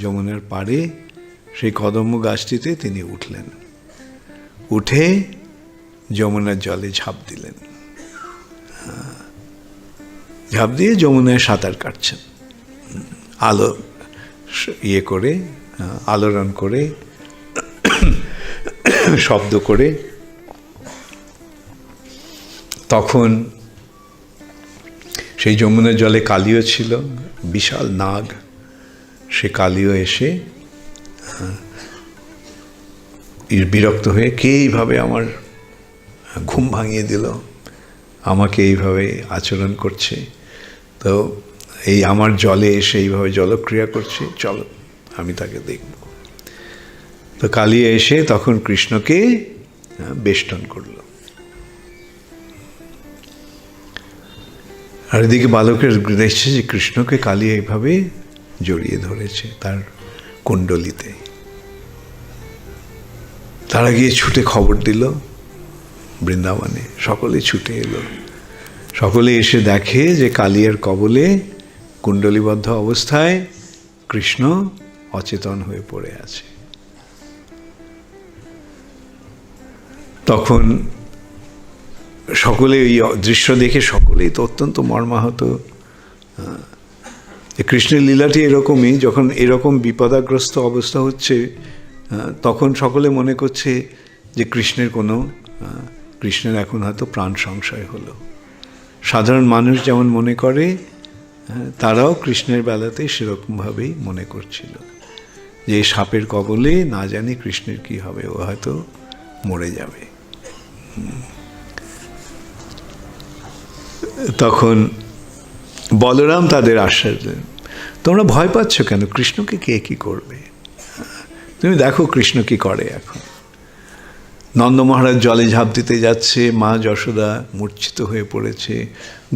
যমুনার পাড়ে সেই কদম্ব গাছটিতে তিনি উঠলেন। উঠে যমুনার জলে ঝাঁপ দিলেন। ঝাঁপ দিয়ে যমুনায় সাঁতার কাটছেন। আলো ইয়ে করে আলোড়ন করে, শব্দ করে। তখন সেই যমুনার জলে কালিও ছিল, বিশাল নাগ। সে কালীয় এসে বিরক্ত হয়ে কে এইভাবে আমার ঘুম ভাঙিয়ে দিল? আমাকে এইভাবে আচরণ করছে। তো এই আমার জলে এসে এইভাবে জলক্রিয়া করছে, চলো, আমি তাকে দেখব। তো কালিয়া এসে তখন কৃষ্ণকে বেষ্টন করল। আর এদিকে বালকের দেখছে যে কৃষ্ণকে কালিয়া এইভাবে জড়িয়ে ধরেছে তার কুণ্ডলিতে। তারা গিয়ে ছুটে খবর দিল, বৃন্দাবনে সকলে ছুটে এলো। সকলে এসে দেখে যে কালিয়ার কবলে কুণ্ডলীবদ্ধ অবস্থায় কৃষ্ণ অচেতন হয়ে পড়ে আছে। তখন সকলে এই দৃশ্য দেখে সকলেই তো অত্যন্ত মর্মাহত কৃষ্ণের লীলাটি এরকমই, যখন এরকম বিপদাগ্রস্ত অবস্থা হচ্ছে তখন সকলে মনে করছে যে কৃষ্ণের কোনো কৃষ্ণের এখন হয়তো প্রাণ সংশয় হলো। সাধারণ মানুষ যেমন মনে করে তারাও কৃষ্ণের বেলাতে সেরকমভাবেই মনে করছিল। যে সাপের কবলে না জানি কৃষ্ণের কি হবে, ও হয়তো মরে যাবে। তখন বলরাম তাদের আশ্বাস দেন, তোমরা ভয় পাচ্ছ কেন? কৃষ্ণকে কে কি করবে? তুমি দেখো কৃষ্ণ কি করে এখন। নন্দ মহারাজ জলে ঝাঁপ দিতে যাচ্ছে, মা যশোদা মূর্ছিত হয়ে পড়েছে,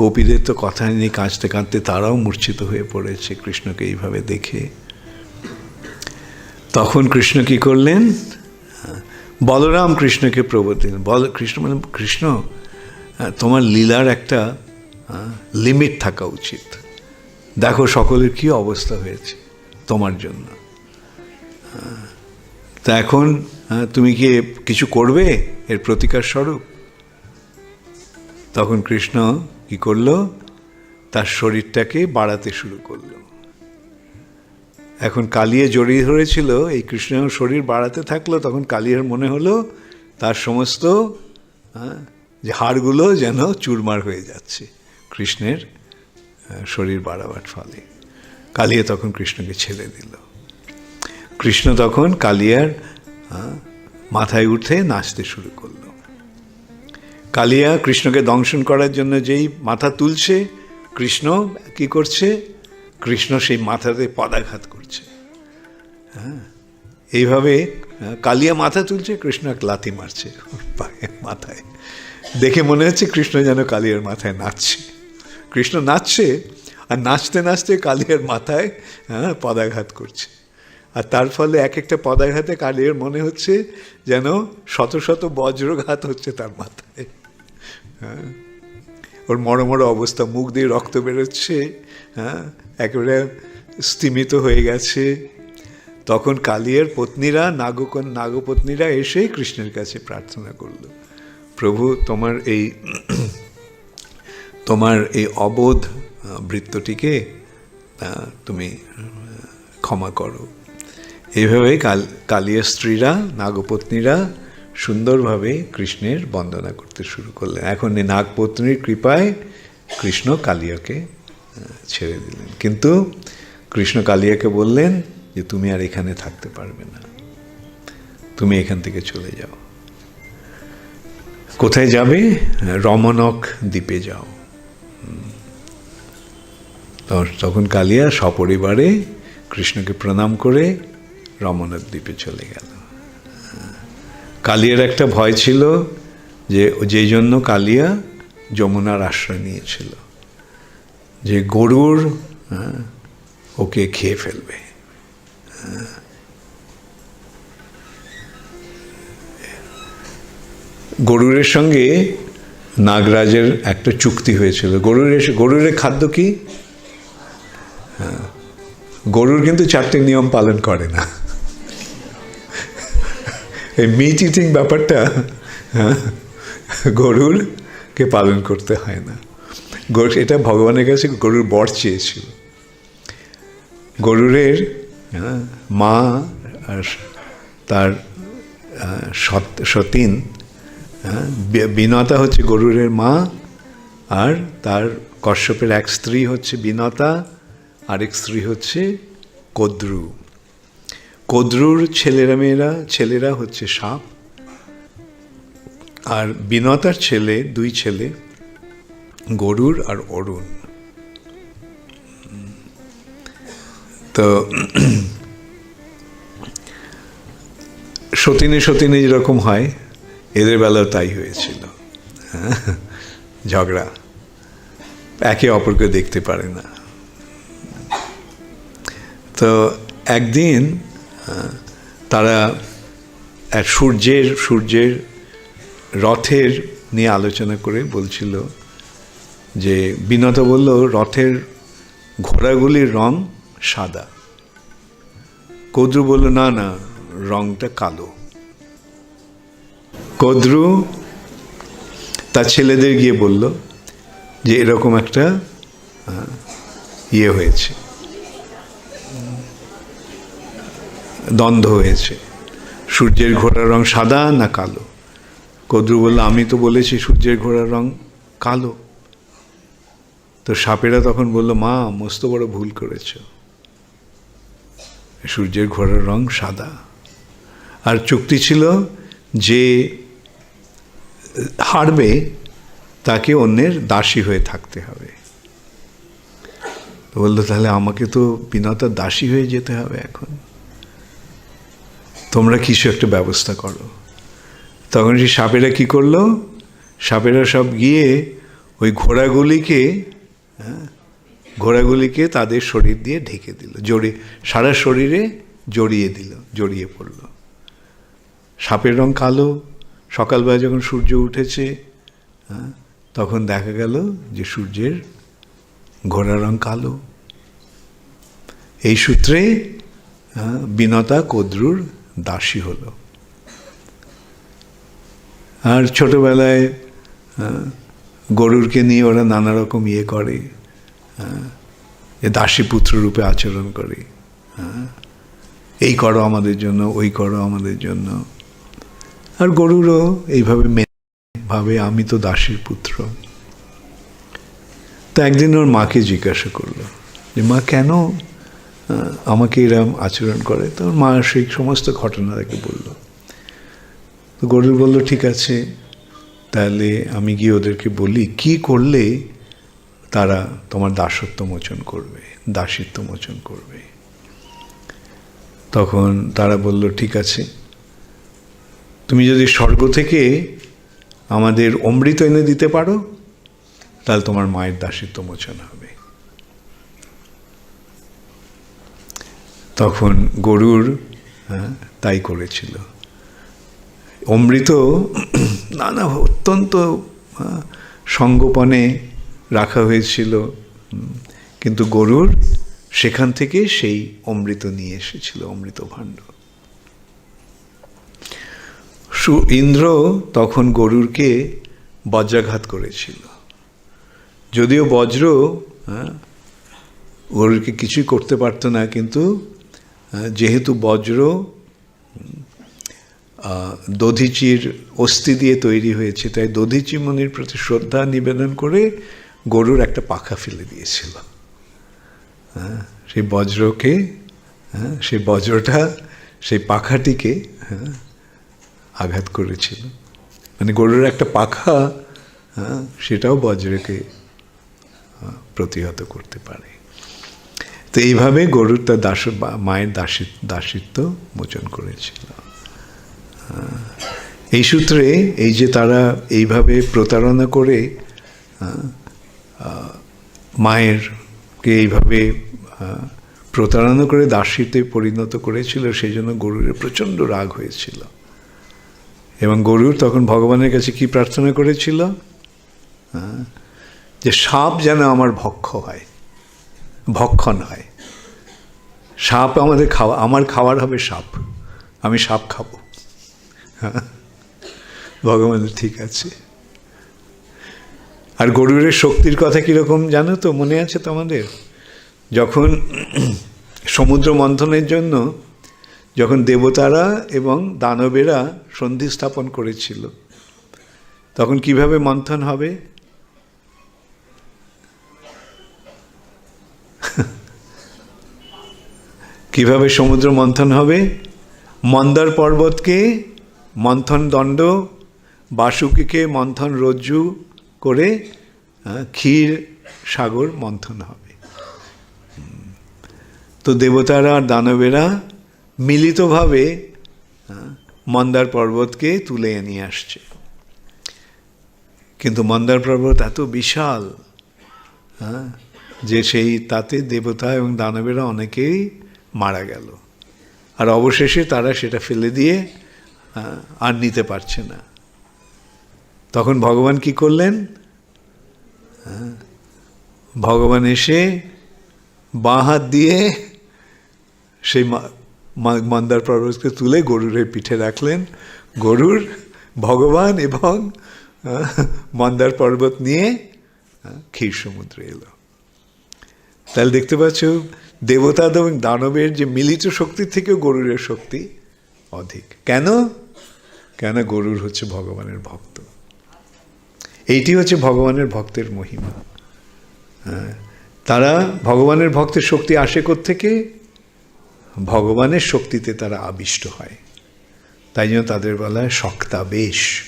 গোপীদের তো কথা নেই, কাঁদতে কাঁদতে তারাও মূর্ছিত হয়ে পড়েছে কৃষ্ণকে এইভাবে দেখে। তখন কৃষ্ণ কি করলেন? বলরাম কৃষ্ণকে প্রবোধ দিলেন, বল, কৃষ্ণ মানে কৃষ্ণ, তোমার লীলার একটা লিমিট থাকা উচিত। দেখো সকলের কি অবস্থা হয়েছে তোমার জন্য। তা এখন তুমি কি কিছু করবে এর প্রতিকার স্বরূপ? তখন কৃষ্ণ কি করল? তার শরীরটাকে বাড়াতে শুরু করল। এখন কালিয়ে জড়িয়ে ধরেছিল এই কৃষ্ণ শরীর বাড়াতে থাকল তখন কালিয়ার মনে হলো তার সমস্ত আহ, যে হাড়গুলো যেন চুরমার হয়ে যাচ্ছে। কৃষ্ণের শরীর বাড়াবার ফলে। কালিয়া তখন কৃষ্ণকে ছেড়ে দিল। কৃষ্ণ তখন কালিয়ার মাথায় উঠে নাচতে শুরু করল। কালিয়া কৃষ্ণকে দংশন করার জন্য যেই মাথা তুলছে, কৃষ্ণ কি করছে? কৃষ্ণ সেই মাথাতে পদাঘাত করছে। হ্যাঁ এইভাবে কালিয়া মাথা তুলছে, কৃষ্ণ এক লাথি মারছে মাথায়। দেখে মনে হচ্ছে কৃষ্ণ যেন কালিয়ার মাথায় নাচছে। কৃষ্ণ নাচছে আর নাচতে নাচতে কালিয়ার মাথায় হ্যাঁ পদাঘাত করছে। আর তার ফলে এক একটা পদাঘাতে কালিয়ার মনে হচ্ছে যেন শত শত বজ্রঘাত হচ্ছে তার মাথায়। হ্যাঁ ওর মরো মরো অবস্থা, মুখ দিয়ে রক্ত বেরোচ্ছে হ্যাঁ একেবারে স্তিমিত হয়ে গেছে। তখন কালিয়ার পত্নীরা, নাগকন, নাগপত্নীরা এসে কৃষ্ণের কাছে প্রার্থনা করল, প্রভু, তোমার এই তোমার এই অবোধ বৃত্তটিকে তুমি ক্ষমা করো। এইভাবে কাল, কালিয়া স্ত্রীরা, নাগপত্নীরা সুন্দরভাবে কৃষ্ণের বন্দনা করতে শুরু করলেন। এখন এই নাগপত্নীর কৃপায় কৃষ্ণ কালিয়াকে ছেড়ে দিলেন। কিন্তু কৃষ্ণ কালিয়াকে বললেন যে, তুমি আর এখানে থাকতে পারবে না। তুমি এখান থেকে চলে যাও। কোথায় যাবে? রমনক দ্বীপে যাও। তখন কালিয়া সপরিবারে কৃষ্ণকে প্রণাম করে রমনক দ্বীপে চলে গেল। কালিয়ার একটা ভয় ছিল যে যেই জন্য কালিয়া যমুনার আশ্রয় নিয়েছিল যে গরুর হ্যাঁ, ওকে খেয়ে ফেলবে। গরুরের সঙ্গে নাগরাজের একটা চুক্তি হয়েছিল। গরুরের গরুরের খাদ্য কি? হ্যাঁ, গরুর কিন্তু চারটে নিয়ম পালন করে না। এই মিট ইটিং ব্যাপারটা হ্যাঁ, গরুরকে পালন করতে হয় না। গরু এটা ভগবানের কাছে গরুর বর চেয়েছিল। গরুরের হ্যাঁ, মা আর তার সতীন হ্যাঁ, বিনতা হচ্ছে গরুরের মা আর তার কশ্যপের এক স্ত্রী হচ্ছে বিনতা আরেক স্ত্রী হচ্ছে কদ্রু। কদ্রুর ছেলেরা মেয়েরা ছেলেরা হচ্ছে সাপ আর বিনতার ছেলে দুই ছেলে গরুর আর অরুণ। তো সতিনে সতিনে যেরকম হয় এদের বেলাও তাই হয়েছিল। হ্যাঁ, ঝগড়া। একে অপরকে দেখতে পারে না। তো একদিন তারা এক সূর্যের সূর্যের রথের নিয়ে আলোচনা করে বলছিল যে বিনত বলল রথের ঘোড়াগুলির রং সাদা। কদ্রু বলল না না রংটা কালো। কদ্রু তার ছেলেদের গিয়ে বলল যে এরকম একটা ইয়ে হয়েছে। দ্বন্দ্ব হয়েছে। সূর্যের ঘোড়ার রং সাদা না কালো? কদ্রু বলল, আমি তো বলেছি সূর্যের ঘোড়ার রং কালো। তো সাপেরা তখন বলল, মা, মস্ত বড় ভুল করেছ। সূর্যের ঘোড়ার রং সাদা। আর চুক্তি ছিল যে হারবে তাকে অন্যের দাসী হয়ে থাকতে হবে। বলল তাহলে আমাকে তো বিনতার দাসী হয়ে যেতে হবে এখন। তোমরা কিছু একটা ব্যবস্থা করো। তখন সেই সাপেরা কি করল? সাপেরা সব গিয়ে ওই ঘোড়াগুলিকে হ্যাঁ, ঘোড়াগুলিকে তাদের শরীর দিয়ে ঢেকে দিল জড়িয়ে সারা শরীরে জড়িয়ে দিল জড়িয়ে পড়ল। সাপের রং কালো সকালবেলা যখন সূর্য উঠেছে হ্যাঁ, তখন দেখা গেল যে সূর্যের ঘোড়া রং কালো। এই সূত্রে হ্যাঁ, বিনতা কদ্রুর দাসী হলো। আর ছোটবেলায় গরুরকে নিয়ে ওরা নানা রকম ইয়ে করে দাসী পুত্র রূপে আচরণ করে এই করো আমাদের জন্য ওই করো আমাদের জন্য। আর গরুরও এইভাবে মেনে ভাবে আমি তো দাসীর পুত্র। তো একদিন ওর মাকে জিজ্ঞাসা করল যে, মা, কেন আমাকে এরম আচরণ করে? তো ওর মা সেই সমস্ত ঘটনা তাকে বলল। তো গরুর বলল, ঠিক আছে, তাহলে আমি গিয়ে ওদেরকে বলি, কি করলে তারা তোমার দাসত্ব মোচন করবে, দাসিত্ব মোচন করবে? তখন তারা বলল, ঠিক আছে তুমি যদি স্বর্গ থেকে আমাদের অমৃত এনে দিতে পারো তাহলে তোমার মায়ের দাসিত্ব মোচন হবে। তখন গরুর হ্যাঁ, তাই করেছিল। অমৃত নানা অত্যন্ত আহ, সঙ্গোপনে রাখা হয়েছিল। কিন্তু গরুর সেখান থেকে সেই অমৃত নিয়ে এসেছিল অমৃত ভাণ্ড। ইন্দ্র তখন গরুরকে বজ্রাঘাত করেছিল। যদিও বজ্র হ্যাঁ, গরুরকে কিছুই করতে পারতো না কিন্তু যেহেতু বজ্র দধিচির অস্থি দিয়ে তৈরি হয়েছে তাই দধিচি মুনির প্রতি শ্রদ্ধা নিবেদন করে গরুর একটা পাখা ফেলে দিয়েছিল। হ্যাঁ, সেই বজ্রকে হ্যাঁ, সেই বজ্রটা সেই পাখাটিকে হ্যাঁ, আঘাত করেছিল। মানে গরুর একটা পাখা হ্যাঁ, সেটাও বজ্রকে প্রতিহত করতে পারে। তো এইভাবে গরুর তার দাস মায়ের দাসী দাসিত্ব মোচন করেছিল। এই সূত্রে এই যে তারা এইভাবে প্রতারণা করে মায়েরকে এইভাবে প্রতারণা করে দাসীতে পরিণত করেছিল সেই জন্য গরুরের প্রচণ্ড রাগ হয়েছিল। এবং গরুর তখন ভগবানের কাছে কি প্রার্থনা করেছিল? আহ, যে সাপ যেন আমার ভক্ষ হয় ভক্ষণ হয়। সাপ আমাদের খাওয়া আমার খাওয়ার হবে সাপ আমি সাপ খাব। ভগবানের ঠিক আছে। আর গরুরের শক্তির কথা কীরকম জানো তো? মনে আছে তোমাদের? যখন সমুদ্র মন্থনের জন্য যখন দেবতারা এবং দানবেরা সন্ধি স্থাপন করেছিল, তখন কীভাবে মন্থন হবে? কীভাবে সমুদ্র মন্থন হবে? মন্দার পর্বতকে মন্থন দণ্ড, বাসুকিকে মন্থন রজ্জু করে ক্ষীর সাগর মন্থন হবে। তো দেবতারা আর দানবেরা মিলিতভাবে মন্দার পর্বতকে তুলে নিয়ে আসছে। কিন্তু মন্দার পর্বত এত বিশাল হ্যাঁ, যে সেই তাতে দেবতা এবং দানবেরা অনেকেই মারা গেল। আর অবশেষে তারা সেটা ফেলে দিয়ে আর নিতে পারছে না। তখন ভগবান কি করলেন? ভগবান এসে বাঁ হাত দিয়ে সেই মন্দার পর্বতকে তুলে গরুরের পিঠে রাখলেন। গরুর ভগবান এবং মন্দার পর্বত নিয়ে ক্ষীর সমুদ্রে এলো। তাহলে দেখতে পাচ্ছ দেবতা এবং দানবের যে মিলিত শক্তির থেকেও গরুরের শক্তি অধিক। কেন? কেন গরুর হচ্ছে ভগবানের ভক্ত? এইটি হচ্ছে ভগবানের ভক্তের মহিমা। তারা ভগবানের ভক্তের শক্তি আসে থেকে ভগবানের শক্তিতে তারা আবিষ্ট হয়। তাই জন্য তাদের বলা হয় শক্তা বেশ।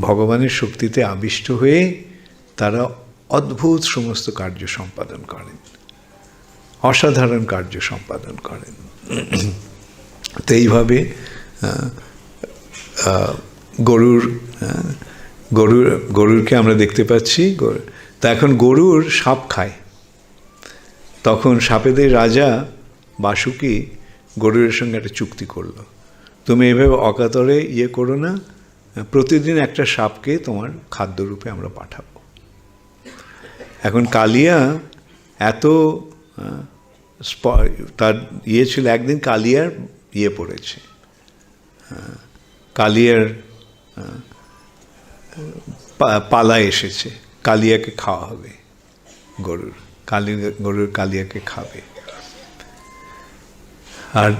ভগবানের শক্তিতে আবিষ্ট হয়ে তারা অদ্ভুত সমস্ত কার্য সম্পাদন করেন। অসাধারণ কার্য সম্পাদন করেন। তো এইভাবে গরুর গরুর, গরুরকে আমরা দেখতে পাচ্ছি। তা এখন গরুর সাপ খায়। তখন সাপেদের রাজা বাসুকি গরুরের সঙ্গে একটা চুক্তি করল। তুমি এভাবে অকাতরে ইয়ে করো না, প্রতিদিন একটা সাপকে তোমার খাদ্যরূপে আমরা পাঠাবো। এখন কালিয়া এত তার ইয়ে ছিল, একদিন কালিয়ার ইয়ে পড়েছে। কালিয়ার পালা এসেছে, কালিয়াকে খাওয়া হবে, গরুর, কালি, গরুর কালিয়াকে খাবে। আর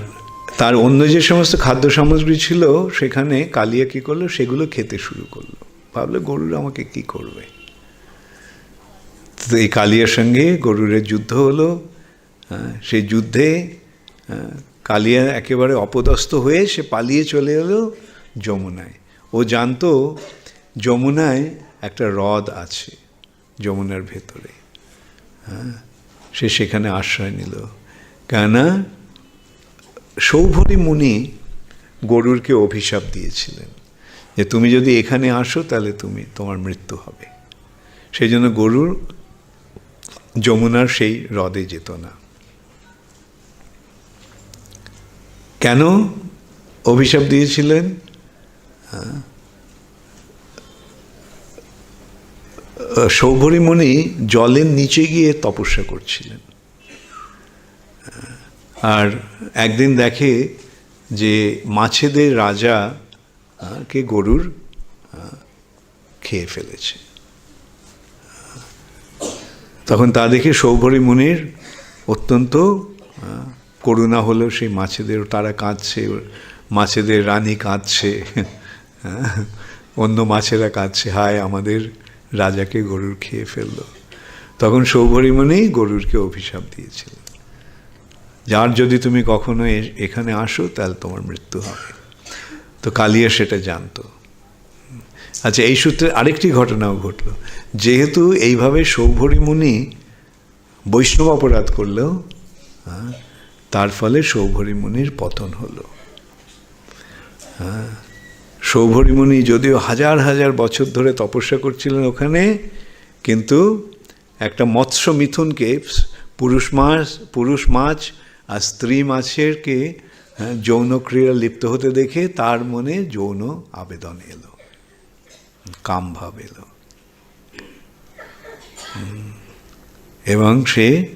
তার অন্য যে সমস্ত খাদ্য সামগ্রী ছিল সেখানে কালিয়া কী করল? সেগুলো খেতে শুরু করল। ভাবলো গরুর আমাকে কি করবে? তো এই কালিয়ার সঙ্গে গরুরের যুদ্ধ হলো। সেই যুদ্ধে কালিয়া একেবারে অপদস্থ হয়ে সে পালিয়ে চলে এলো যমুনায়। ও জানতো যমুনায় একটা হ্রদ আছে যমুনার ভেতরে। হ্যাঁ, সে সেখানে আশ্রয় নিল। কেননা সৌভরী মুনি গরুরকে অভিশাপ দিয়েছিলেন যে তুমি যদি এখানে আসো, তাহলে তুমি, তোমার মৃত্যু হবে। সেই জন্য গরুর যমুনার সেই হ্রদে যেত না। কেন অভিশাপ দিয়েছিলেন? সৌভরী মুনি জলের নিচে গিয়ে তপস্যা করছিলেন। আর একদিন দেখে যে মাছেদের রাজা কে গরুর খেয়ে ফেলেছে। তখন তা দেখে সৌভরী মুনির অত্যন্ত করুণা হলো সেই মাছেদের, তারা কাঁদছে, মাছেদের রানী কাঁদছে অন্য মাছেরা কাঁদছে, হায়, আমাদের রাজাকে গরুর খেয়ে ফেলল। তখন সৌভরী মুনি গরুরকে অভিশাপ দিয়েছিলেন। যার যদি তুমি কখনো এখানে আসো তাহলে তোমার মৃত্যু হবে। তো কালিয়া সেটা জানতো। আচ্ছা এই সূত্রে আরেকটি ঘটনাও ঘটল। যেহেতু এইভাবে সৌভরী মুনি বৈষ্ণব অপরাধ করলেও হ্যাঁ, তার ফলে সৌভরী মুনির পতন হলো। হ্যাঁ, সৌভরী মুনি যদিও হাজার হাজার বছর ধরে তপস্যা করছিলেন ওখানে কিন্তু একটা মৎস্য মিথুনকে পুরুষ মাছ পুরুষ মাছ আর স্ত্রী মাছেরকে হ্যাঁ, যৌন ক্রিয়া লিপ্ত হতে দেখে তার মনে যৌন আবেদন এলো। কাম ভাব এলো। এবং সে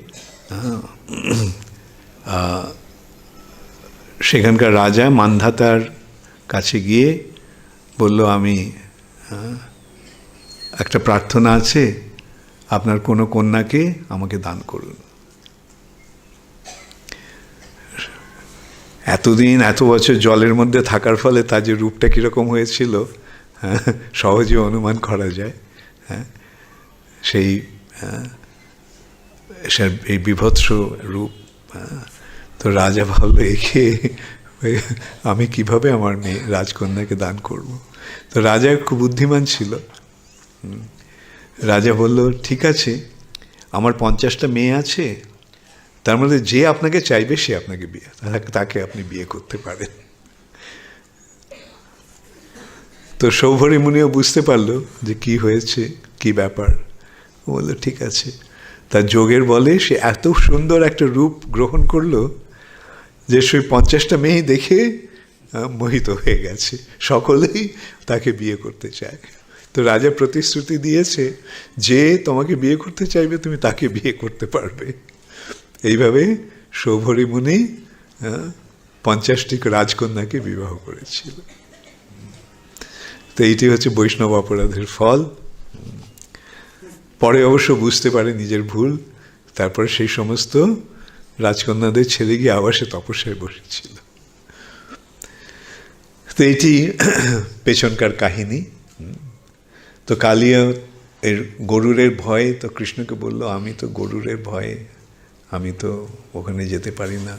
আহ, সেখানকার রাজা মান্ধাতার কাছে গিয়ে বলল আমি আহ, একটা প্রার্থনা আছে। আপনার কোনো কন্যাকে আমাকে দান করুন। এতদিন এত বছর জলের মধ্যে থাকার ফলে তার যে রূপটা কীরকম হয়েছিল হ্যাঁ, সহজে অনুমান করা যায় হ্যাঁ সেই হ্যাঁ, এই বিভৎস রূপ হ্যাঁ, তো রাজা ভাবলো একে আমি কীভাবে আমার মেয়ে রাজকন্যাকে দান করব? তো রাজা খুব বুদ্ধিমান ছিল। রাজা বলল ঠিক আছে আমার পঞ্চাশটা মেয়ে আছে তার মধ্যে যে আপনাকে চাইবে, সে আপনাকে বিয়ে তাকে- আপনি বিয়ে করতে পারেন। তো সৌভরী মুনিও বুঝতে পারল যে কি হয়েছে, কি ব্যাপার। ও বলল, ঠিক আছে। তার যোগের বলে সে এত সুন্দর একটা রূপ গ্রহণ করল যে সেই পঞ্চাশটা মেয়ে দেখে মোহিত হয়ে গেছে। সকলেই তাকে বিয়ে করতে চায়। তো রাজা প্রতিশ্রুতি দিয়েছে, যে তোমাকে বিয়ে করতে চাইবে, তুমি তাকে বিয়ে করতে পারবে। এইভাবে সৌভরী মুনি আহ, পঞ্চাশটি রাজকন্যাকে বিবাহ করেছিল। তো এইটি হচ্ছে বৈষ্ণব অপরাধের ফল। পরে অবশ্য বুঝতে পারে নিজের ভুল তারপরে সেই সমস্ত রাজকন্যাদের ছেড়ে গিয়ে আবার সে তপস্যায় বসেছিল। তো এটি পেছনকার কাহিনী। তো কালিয়া এর গরুরের ভয়ে তো কৃষ্ণকে বলল আমি তো গরুরের ভয়ে আমি তো ওখানে যেতে পারি না।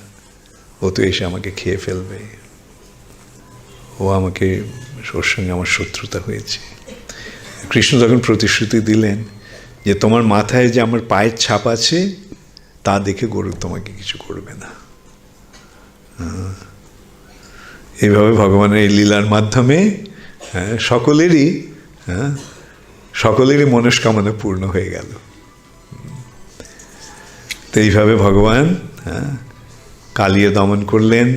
ও তো এসে আমাকে খেয়ে ফেলবে। ও আমাকে ওর সঙ্গে আমার শত্রুতা হয়েছে। কৃষ্ণ তখন প্রতিশ্রুতি দিলেন যে তোমার মাথায় যে আমার পায়ের ছাপ আছে তা দেখে গরু তোমাকে কিছু করবে না। হ্যাঁ। এইভাবে ভগবানের এই লীলার মাধ্যমে হ্যাঁ, সকলেরই হ্যাঁ, সকলেরই মনস্কামনা পূর্ণ হয়ে গেল। এইভাবে ভগবান হ্যাঁ, কালিয়ে দমন করলেন।